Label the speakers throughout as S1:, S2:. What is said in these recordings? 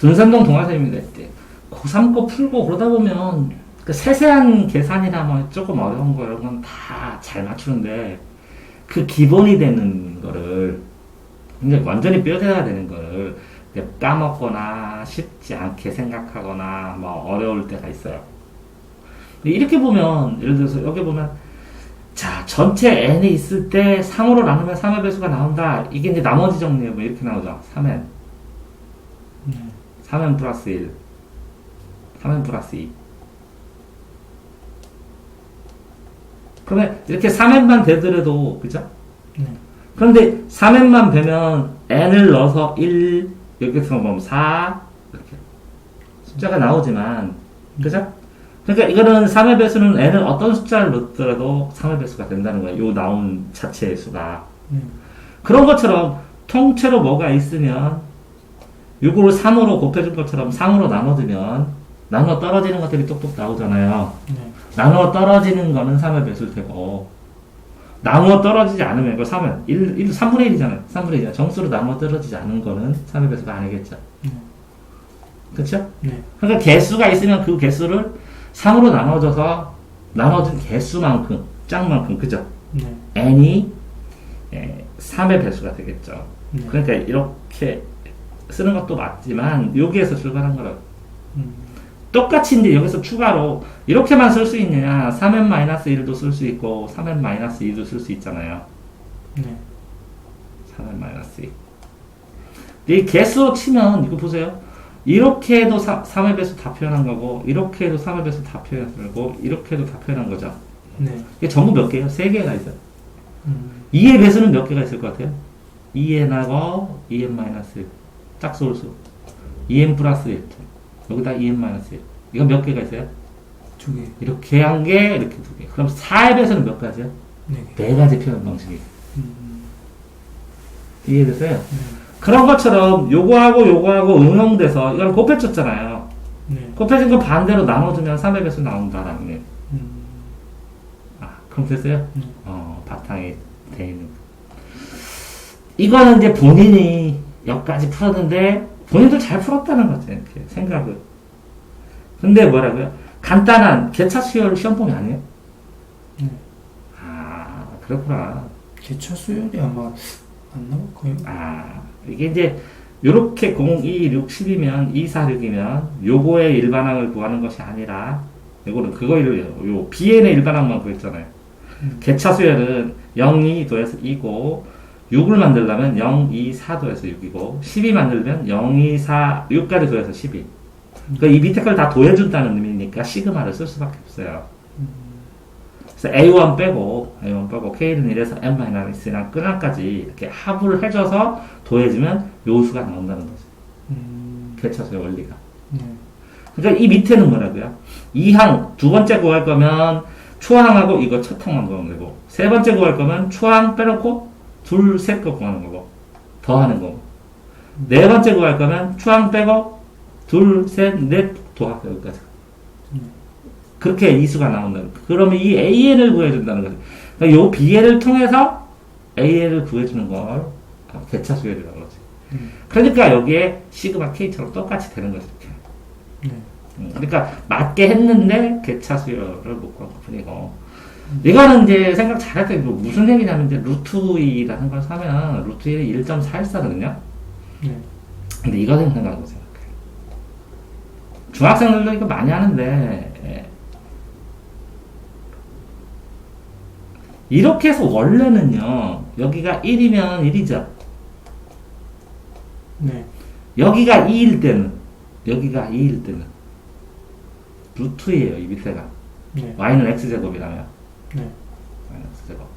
S1: dun산동 동화쌤입니다. 이때 고3 거 풀고 그러다 보면 그 세세한 계산이나 뭐 조금 어려운 거 이런 건 다 잘 맞추는데 그 기본이 되는 거를 굉장히 완전히 뼈대야 되는 거를 이제 까먹거나 쉽지 않게 생각하거나 뭐 어려울 때가 있어요. 이렇게 보면 예를 들어서 여기 보면 자 전체 n이 있을 때 3으로 나누면 3의 배수가 나온다. 이게 이제 나머지 정리해 뭐 이렇게 나오죠. 3n
S2: 네.
S1: 3n 플러스 1 3n 플러스 2 그러면 이렇게 3n만 되더라도 그죠?
S2: 네.
S1: 그런데 3n만 되면 n을 넣어서 1 여기서 보면 4 이렇게 숫자가 나오지만 그죠? 그러니까 이거는 3의 배수는 n을 어떤 숫자를 넣더라도 3의 배수가 된다는 거예요. 요 나온 자체의 수가.
S2: 네.
S1: 그런 것처럼 통째로 뭐가 있으면 요거를 3으로 곱해준 것처럼 3으로 나눠주면 나눠 떨어지는 것들이 똑똑 나오잖아요.
S2: 네.
S1: 나누어 떨어지는 거는 3의 배수일 테고 나누어 떨어지지 않으면 이거 3은 1, 1 3분의 1이잖아요. 3분의 1이잖아요. 정수로 나누어 떨어지지 않은 거는 3의 배수가 아니겠죠.
S2: 네.
S1: 그렇죠?
S2: 네.
S1: 그러니까 개수가 있으면 그 개수를 3으로 나눠줘서 나눠준 개수만큼 짝만큼 그죠?
S2: 네.
S1: n이 예, 3의 배수가 되겠죠.
S2: 네.
S1: 그러니까 이렇게 쓰는 것도 맞지만 여기에서 출발한 거라
S2: 음.
S1: 똑같이 이제 여기서 추가로 이렇게만 쓸 수 있느냐 3n-1도 쓸 수 있고 3n-2도 쓸 수 있잖아요
S2: 네.
S1: 3n-2 이 개수로 치면 이거 보세요 이렇게 해도 3의 배수 다 표현한 거고 이렇게 해도 3의 배수 다 표현한 거고 이렇게 해도 다 표현한 거죠
S2: 네.
S1: 이게 전부 몇 개예요? 3개가 있어요
S2: 음.
S1: 2의 배수는 몇 개가 있을 것 같아요? 2n하고 2n-1 짝소울수 2n 플러스 1 여기다 2n-1 이거 몇 개가 있어요?
S2: 두 개.
S1: 이렇게 한 개, 이렇게 두 개. 그럼 4의 배수는 몇 가지요?
S2: 네 개.
S1: 네 가지 표현 방식이.
S2: 음.
S1: 이해되세요?
S2: 네.
S1: 그런 것처럼 요거하고 요거하고 응용돼서 이건 곱해줬잖아요.
S2: 네.
S1: 곱해진 거 반대로 나눠주면 3의 배수 나온다라는 게.
S2: 음.
S1: 아, 그럼 됐어요?
S2: 네.
S1: 어, 바탕이 돼 있는. 이거는 이제 본인이 여기까지 풀었는데 본인도 잘 풀었다는 거죠. 이렇게 생각을. 근데 뭐라고요? 간단한 개차 수열 시험범위 아니에요?
S2: 네.
S1: 아, 그렇구나.
S2: 개차 수열이 아마 안 나올 거예요.
S1: 아, 이게 이제, 요렇게 0, 2, 6, 10이면, 2, 4, 6이면, 요거의 일반항을 구하는 것이 아니라, 요거는 그거를, 요, bn의 일반항만 구했잖아요.
S2: 음.
S1: 개차 수열은 0, 2 도에서 2고, 6을 만들려면 0, 2, 4 도에서 6이고, 12 만들면 0, 2, 4, 6까지 도에서 12. 그러니까 이 밑에 걸 다 도해준다는 의미니까 시그마를 쓸 수밖에 없어요. 그래서 A1 빼고, A1 빼고, K는 1에서 N-1이랑 끈함까지 이렇게 합을 해줘서 도해주면 요수가 나온다는 거죠.
S2: 음.
S1: 개차수의 원리가.
S2: 네.
S1: 그러니까 이 밑에는 뭐라고요? 2항, 두 번째 구할 거면 초항하고 이거 첫 항만 구하면 되고, 세 번째 구할 거면 초항 빼놓고 둘, 셋거 구하는 거고, 더 하는 거고. 네 번째 구할 거면 초항 빼고 둘, 셋, 넷 더하고 여기까지.
S2: 음.
S1: 그렇게 이수가 나온다는 거. 그러면 이 AN을 구해준다는 거죠. 그러니까 요 BN을 통해서 AN을 구해주는 걸 개차 수열이라고 그러지.
S2: 음.
S1: 그러니까 여기에 시그마 K처럼 똑같이 되는 거죠. 이렇게.
S2: 네.
S1: 음, 그러니까 맞게 했는데 개차 수열을 못 구한 것 뿐이고 이거는 이제 생각 잘했다 이거 무슨 얘기냐면 이제 루트 2라는 걸 사면 루트 1이 1.414거든요
S2: 네.
S1: 근데 이거 생각하고 생각해 중학생들도 이거 많이 하는데 예. 이렇게 해서 원래는요 여기가 1이면 1이죠
S2: 네.
S1: 여기가 2일 때는 여기가 2일 때는 루트예요 이 밑에가
S2: 네.
S1: y는 x제곱이라면
S2: 네.
S1: y는 x제곱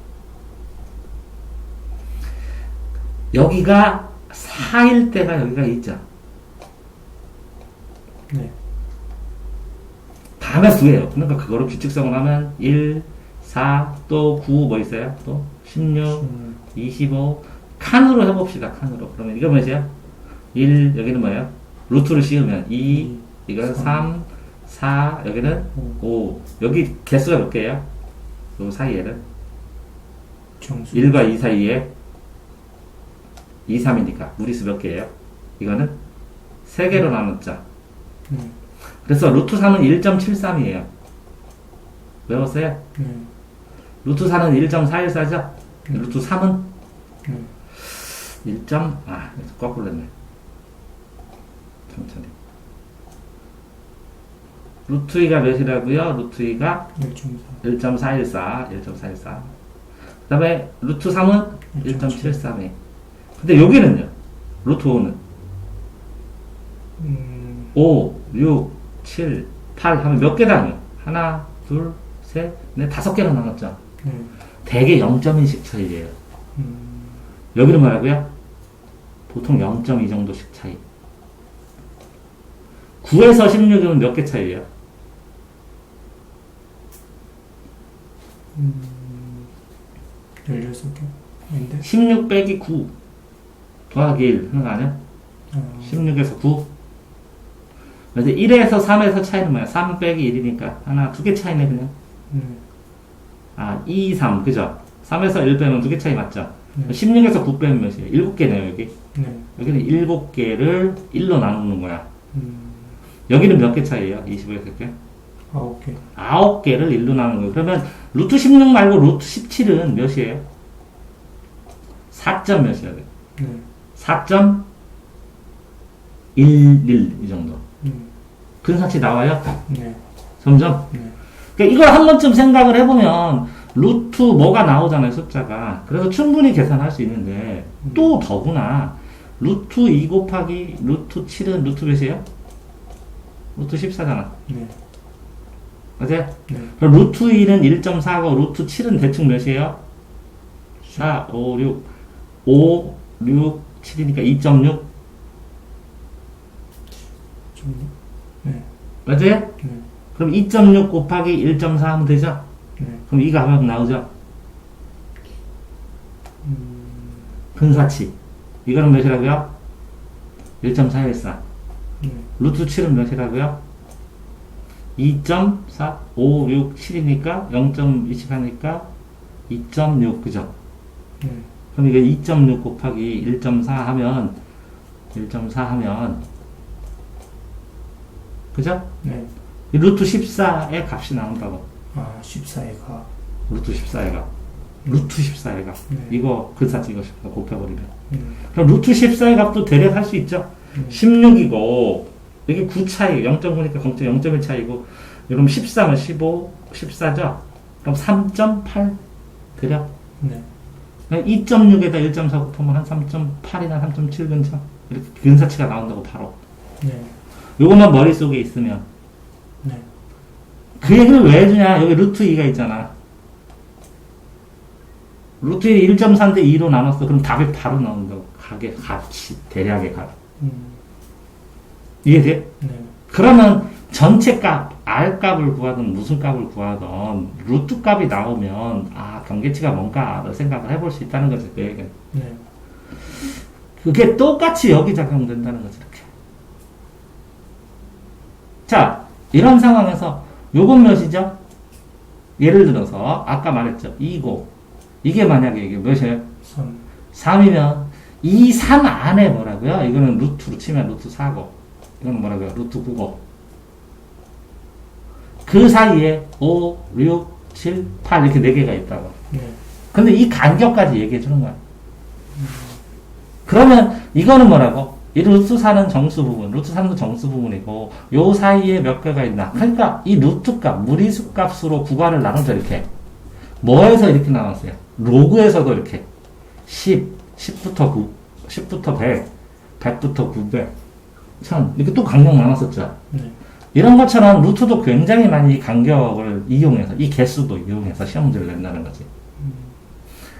S1: 여기가 4일 때가 여기가 있죠
S2: 네.
S1: 다음에 9예요 그러니까 그거를 규칙성을 하면 1, 4, 또 9, 뭐 있어요? 또 16,
S2: 음.
S1: 25 칸으로 해봅시다 칸으로 그러면 이거 뭐죠? 1 여기는 뭐예요? 루트를 씌우면 2 이거는 3 4 여기는
S2: 오.
S1: 5 여기 개수가 몇 개예요? 요 사이에는
S2: 정수.
S1: 1과 2 사이에 2, 3이니까 무리수 몇 개예요? 이거는 세 개로 나눴죠.
S2: 네.
S1: 그래서 루트 3은 1.73이에요. 외웠어요?
S2: 네.
S1: 루트 4는 1.414죠?
S2: 네.
S1: 루트 3은
S2: 네.
S1: 1. 점, 아, 거꾸로 했네. 천천히. 루트 2가 몇이라고요? 루트 2가
S2: 1.4.
S1: 1.414, 1.414. 그 다음에 루트 3은
S2: 1.7.
S1: 1.73이. 근데 여기는요? 루트 5는
S2: 음,
S1: 5, 6, 7, 8 하면 몇개 나눠요? 하나, 둘, 셋, 넷, 다섯 개로 나눴죠?
S2: 네.
S1: 대개 0.1씩 차이예요.
S2: 음,
S1: 여기는 뭐라고요? 보통 0.2 정도씩 차이. 9에서 16이면 몇개 차이예요?
S2: 음, 16개? 인데?
S1: 16 빼기 9 더하기 1 하는 거 아니야?
S2: 어,
S1: 16에서 9. 그래서 1에서 3에서 차이는 뭐야? 3 빼기 1이니까 하나, 두 개 차이네 그냥.
S2: 네.
S1: 아, 2, 3 그죠? 3에서 1 빼면 두 개 차이 맞죠?
S2: 네.
S1: 16에서 9 빼면 몇이에요? 7개네요 여기.
S2: 네.
S1: 여기는 7개를 1로 나누는 거야.
S2: 음,
S1: 여기는 몇 개 차이예요? 25에서 개?
S2: 9개.
S1: 9개를 1로 나누는 거예요. 그러면 루트 16 말고 루트 17은 몇이에요? 4점 몇이야 돼?
S2: 네.
S1: 4.11이 정도.
S2: 음,
S1: 근사치 나와요?
S2: 네.
S1: 점점.
S2: 네.
S1: 그러니까 이걸 한 번쯤 생각을 해보면 루트 뭐가 나오잖아요 숫자가. 그래서 충분히 계산할 수 있는데 또 더구나 루트 2 곱하기 루트 7은 루트 몇이에요? 루트 14잖아.
S2: 네.
S1: 맞아요?
S2: 네.
S1: 그럼 루트 2는 1.4고 루트 7은 대충 몇이에요? 4, 5, 6, 5, 6, 7이니까 2.6
S2: 좀, 네.
S1: 맞아요?
S2: 네.
S1: 그럼 2.6 곱하기 1.4 하면 되죠?
S2: 네.
S1: 그럼 이거 하면 나오죠?
S2: 음,
S1: 근사치 이거는 몇이라고요? 1.414
S2: 네.
S1: 루트 7은 몇이라고요? 2.4, 5, 6, 7이니까 0.20 하니까 2.6 그죠?
S2: 네.
S1: 그럼 이게 2.6 곱하기 1.4 하면 1.4 하면 그죠?
S2: 네.
S1: 이 루트 14의 값이 나온다고
S2: 아, 14회가.
S1: 루트 14가 루트 14가
S2: 네.
S1: 이거 근사치 이거 곱해버리면
S2: 네.
S1: 그럼 루트 14의 값도 대략 할 수 있죠?
S2: 네.
S1: 16이고 이게 9 차이 0.9니까 0.1 차이고 그럼 14면 15 14죠? 그럼 3.8 대략
S2: 네.
S1: 2.6에다 1.4 곱하면 한 3.8이나 3.7 근처? 이렇게 근사치가 나온다고 바로.
S2: 네.
S1: 요것만 머릿속에 있으면.
S2: 네.
S1: 그 얘기를 왜 해주냐? 여기 루트 2가 있잖아. 루트 2 1.4인데 2로 나눴어. 그럼 답이 바로 나온다고. 가게 값이 대략의 값
S2: 음,
S1: 이해돼?
S2: 네.
S1: 그러면 전체 값 R 값을 구하든 무슨 값을 구하든 루트 값이 나오면 아 경계치가 뭔가를 생각을 해볼 수 있다는 거지 그 얘기는
S2: 네.
S1: 그게 똑같이 여기 작용된다는 거지, 이렇게. 자, 이런 상황에서 요건 몇이죠? 예를 들어서, 아까 말했죠. 2고. 이게 만약에 이게 몇이에요?
S2: 3.
S1: 3이면, 이 3 안에 뭐라고요? 이거는 루트로 치면 루트 4고. 이거는 뭐라고요? 루트 9고. 그 사이에 5, 6, 7, 8 이렇게 4개가 있다고.
S2: 네.
S1: 근데 이 간격까지 얘기해 주는 거야. 그러면 이거는 뭐라고? 이 루트 4는 정수 부분, 루트 3도 정수 부분이고 요 사이에 몇 개가 있나? 그러니까 이 루트 값, 무리수 값으로 구간을 나누죠 이렇게. 뭐에서 이렇게 나왔어요? 로그에서도 이렇게 10, 10부터 9, 10부터 100, 100부터 900, 1000 이렇게 또 간격 나눴었죠.
S2: 네.
S1: 이런 것처럼 루트도 굉장히 많이 이 간격을 이용해서 이 개수도 이용해서 시험 문제를 낸다는 거지.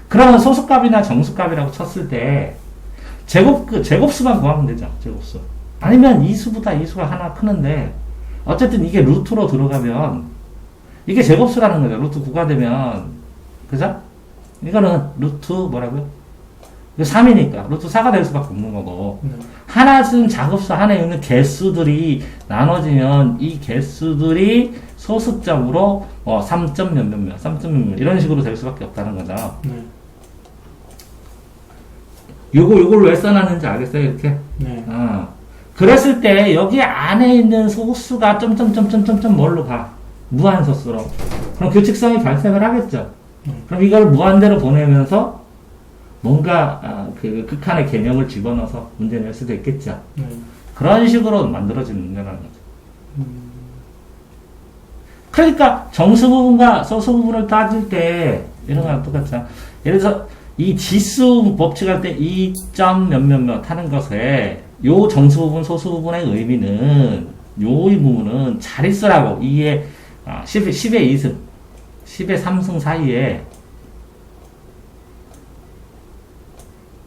S1: 그러면 소수값이나 정수값이라고 쳤을 때 제곱 그 제곱수만 구하면 되죠. 제곱수. 아니면 이 수보다 이 수가 하나 크는데 어쨌든 이게 루트로 들어가면 이게 제곱수라는 거죠. 루트 9가 되면 그죠? 이거는 루트 뭐라고요? 이거 3이니까 루트 4가 될 수밖에 없는 거고
S2: 네.
S1: 하나 쓴 작업수 안에 있는 개수들이 나눠지면 이 개수들이 소수점으로 어, 3점 몇몇 몇, 3점 몇몇 이런 식으로 될 수밖에 없다는 거죠.
S2: 네.
S1: 요거 요걸 왜 써놨는지 알겠어요? 이렇게.
S2: 네.
S1: 아, 그랬을 때 여기 안에 있는 소수가 점점점점점점 뭘로 가? 무한소수로. 그럼 규칙성이 발생을 하겠죠. 그럼 이걸 무한대로 보내면서 뭔가 아, 그 극한의 개념을 집어넣어서 문제 낼 수도 있겠죠.
S2: 네.
S1: 그런 식으로 만들어진 문제라는 거죠.
S2: 음,
S1: 그러니까 정수 부분과 소수 부분을 따질 때 이런 거랑 똑같잖아. 예를 들어서 이 지수 법칙 할 때 2점 몇몇몇 하는 것에 요 정수 부분 소수 부분의 의미는 요이 부분은 2의 아, 10의 10의 2승 10의 3승 사이에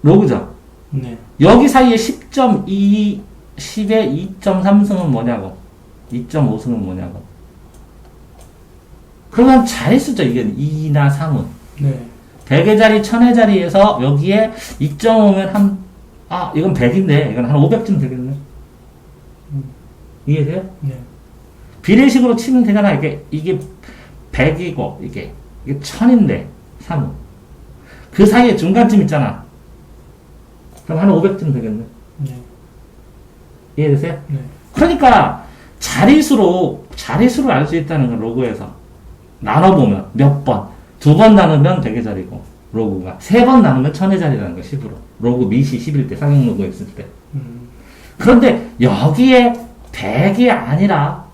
S1: 로그죠.
S2: 네.
S1: 여기 사이에 10.2 10의 2.3승은 뭐냐고? 2.5승은 뭐냐고? 그러면 자릿수죠 이게. 2나 3은.
S2: 네.
S1: 100의 자리 1000의 자리에서 여기에 2.5면 한 아 이건 100인데. 이건 한 500쯤 되겠네. 이해돼요?
S2: 네.
S1: 비례식으로 치면 되잖아. 이게 이게 100이고 이게. 이게 1000인데 3은. 그 사이에 중간쯤 있잖아 그럼 한 500쯤 되겠네
S2: 네.
S1: 이해되세요?
S2: 네.
S1: 그러니까 자릿수로 자릿수를 알 수 있다는 건 로그에서 나눠보면 몇 번, 두 번 나누면 100의 자리고 로그가 세 번 나누면 1000의 자리라는 거 10으로 로그 미시 11대 상용 로그 있을 때
S2: 음,
S1: 그런데 여기에 100이 아니라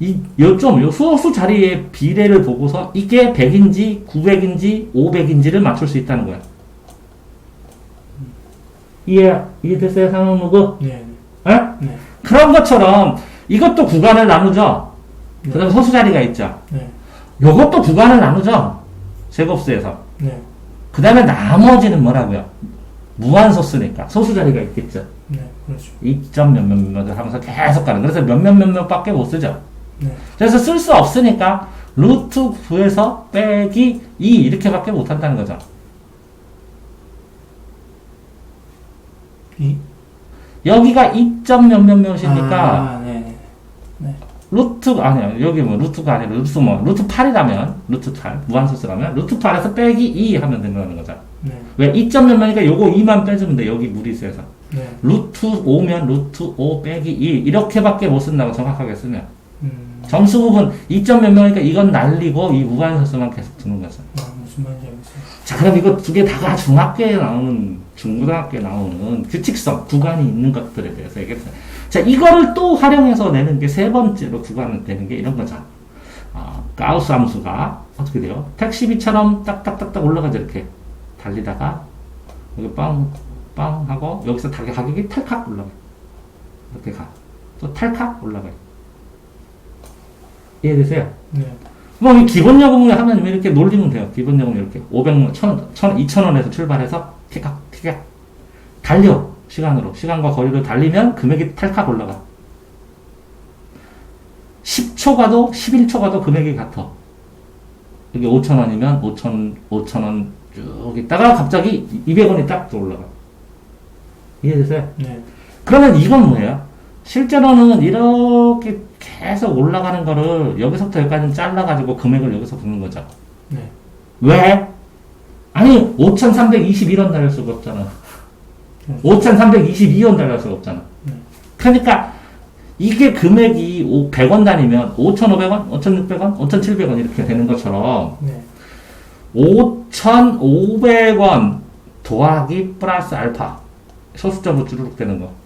S1: 이 요점 요 소수 자리의 비례를 보고서 이게 100인지 900인지 500인지를 맞출 수 있다는 거야 이해 이해됐어요 상용 로그?
S2: 네.
S1: 에?
S2: 네.
S1: 그런 것처럼 이것도 구간을 나누죠.
S2: 네.
S1: 그 다음에 소수 자리가 있죠.
S2: 네.
S1: 요것도 구간을 나누죠. 제곱수에서.
S2: 네.
S1: 그 다음에 나머지는 뭐라고요? 무한소수니까 소수 자리가 있겠죠.
S2: 네. 그렇죠.
S1: 2점 몇몇 몇몇을 하면서 계속 가는. 그래서 몇몇 몇몇 밖에 못 쓰죠.
S2: 네.
S1: 그래서 쓸 수 없으니까 루트 9에서 빼기 2 이렇게밖에 못 한다는 거죠.
S2: 이.
S1: 여기가 2점 몇몇 몇이니까
S2: 아, 네. 네.
S1: 루트 아니야 여기 뭐 루트가 아니라 루트 뭐 루트 8이라면 루트 8 무한소수라면 루트 8에서 빼기 2 하면 된다는 거죠.
S2: 네.
S1: 왜 2점 몇 명이니까 요거 2만 빼주면 돼 여기 무리수에서
S2: 네.
S1: 루트 5면 루트 5 빼기 2 이렇게밖에 못 쓴다고 정확하게 쓰면
S2: 음,
S1: 정수 부분 2점 몇 명이니까 이건 날리고 이 무한소수만 계속 두는 거죠.
S2: 아, 무슨 말인지 알겠어요.
S1: 자 그럼 이거 두 개 다가 중학교에 나오는 중고등학교에 나오는 규칙성 구간이 있는 것들에 대해서 얘기했어요. 자 이거를 또 활용해서 내는 게 세 번째로 구간을 내는 게 이런 거죠. 아, 가우스 함수가 어떻게 돼요? 택시비처럼 딱딱딱딱 올라가죠 이렇게 달리다가 여기 빵 빵 하고 여기서 다 가격이 탈칵 올라가 이렇게 가 또 탈칵 올라가요. 이해되세요?
S2: 네.
S1: 뭐, 이 기본 요금을 하면 이렇게 놀리면 돼요. 기본 요금 이렇게. 500원, 1000원, 1000원, 2000원에서 출발해서 티각, 티각. 달려. 시간으로. 시간과 거리로 달리면 금액이 탈칵 올라가. 10초 가도 11초 가도 금액이 같아. 여기 5,000원이면 5,000, 5,000원 쭉 있다가 갑자기 200원이 딱 올라가. 이해되세요?
S2: 네.
S1: 그러면 이건 뭐예요? 실제로는 이렇게 계속 올라가는 거를 여기서부터 여기까지 잘라가지고 금액을 여기서 붙는 거죠.
S2: 네.
S1: 왜? 아니, 5,321원 달릴 수가 없잖아. 5,322원 달릴 수가 없잖아.
S2: 네.
S1: 그러니까 이게 금액이 100원 단위면 5,500원, 5,600원, 5,700원 이렇게 되는 것처럼
S2: 네.
S1: 5,500원 더하기 플러스 알파 소수점으로 주르륵 되는 거.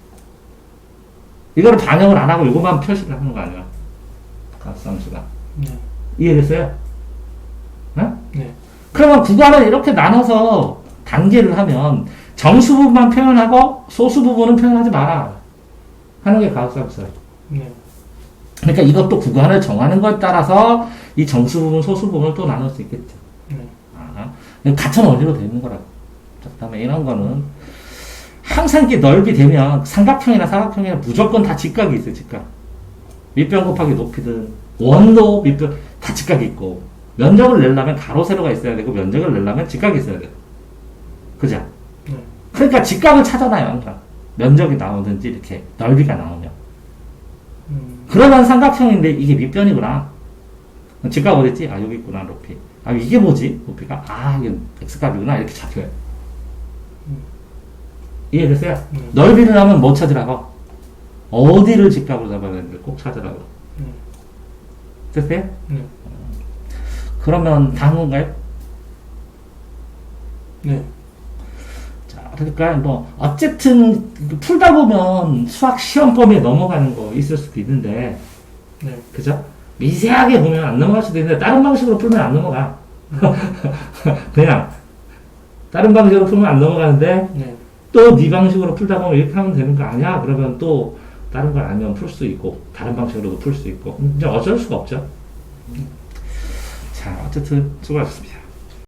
S1: 이거를 반영을 안 하고 이것만 표시를 하는 거 아니야? 값함수가.
S2: 네.
S1: 이해됐어요? 네?
S2: 네.
S1: 그러면 구간을 이렇게 나눠서 단계를 하면 정수 부분만 표현하고 소수 부분은 표현하지 마라. 하는 게 가우스함수예요.
S2: 네.
S1: 그러니까 이것도 구간을 정하는 것에 따라서 이 정수 부분, 소수 부분을 또 나눌 수 있겠죠.
S2: 네.
S1: 아, 같은 원리로 되는 거라고. 자, 그다음에 이런 거는 항상 이렇게 넓이 되면 삼각형이나 사각형이나 무조건 다 직각이 있어요, 직각. 밑변 곱하기 높이든 원도 밑변 다 직각이 있고 면적을 내려면 가로 세로가 있어야 되고 면적을 내려면 직각이 있어야 돼. 그죠?
S2: 네.
S1: 그러니까 직각을 찾아놔요, 항상. 면적이 나오든지 이렇게 넓이가 나오면.
S2: 음,
S1: 그러면 삼각형인데 이게 밑변이구나. 직각 어딨지? 아, 여기 있구나, 높이. 아, 이게 뭐지? 높이가? 아, 이게 x값이구나. 이렇게 잡혀요.
S2: 음.
S1: 이해됐어요?
S2: 네.
S1: 넓이를 하면 뭐 찾으라고? 어디를 집합으로 잡아야 되는지 꼭 찾으라고.
S2: 네.
S1: 됐어요?
S2: 네.
S1: 그러면 건가요?
S2: 네.
S1: 자, 그러니까 뭐 어쨌든 풀다 보면 수학 시험 범위에 넘어가는 거 있을 수도 있는데,
S2: 네.
S1: 그죠? 미세하게 보면 안 넘어갈 수도 있는데 다른 방식으로 풀면 안 넘어가. 그냥 다른 방식으로 풀면 안 넘어가는데
S2: 네.
S1: 또 네 방식으로 풀다 보면 이렇게 하면 되는 거 아니야? 그러면 또 다른 걸 알면 풀 수 있고 다른 방식으로도 풀 수 있고 이제 어쩔 수가 없죠. 자, 어쨌든 수고하셨습니다.